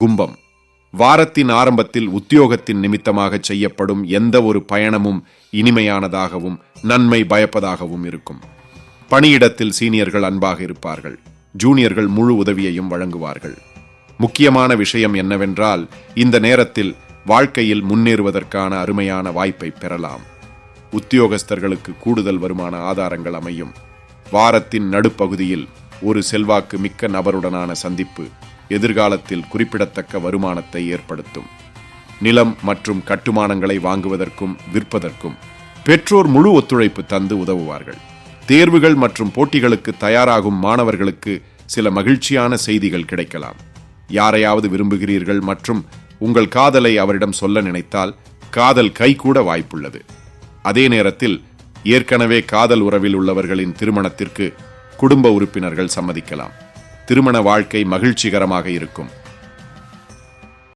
கும்பம். வாரத்தின் ஆரம்பத்தில் உத்தியோகத்தின் நிமித்தமாக செய்யப்படும் எந்த ஒரு பயணமும் இனிமையானதாகவும் நன்மை பயப்பதாகவும் இருக்கும். பணியிடத்தில் சீனியர்கள் அன்பாக இருப்பார்கள். ஜூனியர்கள் முழு உதவியையும் வழங்குவார்கள். முக்கியமான விஷயம் என்னவென்றால் இந்த நேரத்தில் வாழ்க்கையில் முன்னேறுவதற்கான அருமையான வாய்ப்பை பெறலாம். உத்தியோகஸ்தர்களுக்கு கூடுதல் வருமான ஆதாரங்கள் அமையும். வாரத்தின் நடுப்பகுதியில் ஒரு செல்வாக்கு மிக்க நபருடனான சந்திப்பு எதிர்காலத்தில் குறிப்பிடத்தக்க வருமானத்தை ஏற்படுத்தும். நிலம் மற்றும் கட்டுமானங்களை வாங்குவதற்கும் விற்பதற்கும் பெற்றோர் முழு ஒத்துழைப்பு தந்து உதவுவார்கள். தேர்வுகள் மற்றும் போட்டிகளுக்கு தயாராகும் மாணவர்களுக்கு சில மகிழ்ச்சியான செய்திகள் கிடைக்கலாம். யாரையாவது விரும்புகிறீர்கள் மற்றும் உங்கள் காதலை அவரிடம் சொல்ல நினைத்தால் காதல் கைகூட வாய்ப்புள்ளது. அதே நேரத்தில் ஏற்கனவே காதல் உறவில் உள்ளவர்களின் திருமணத்திற்கு குடும்ப உறுப்பினர்கள் சம்மதிக்கலாம். திருமண வாழ்க்கை மகிழ்ச்சிகரமாக இருக்கும்.